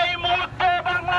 এই মুহূর্তে বাংলা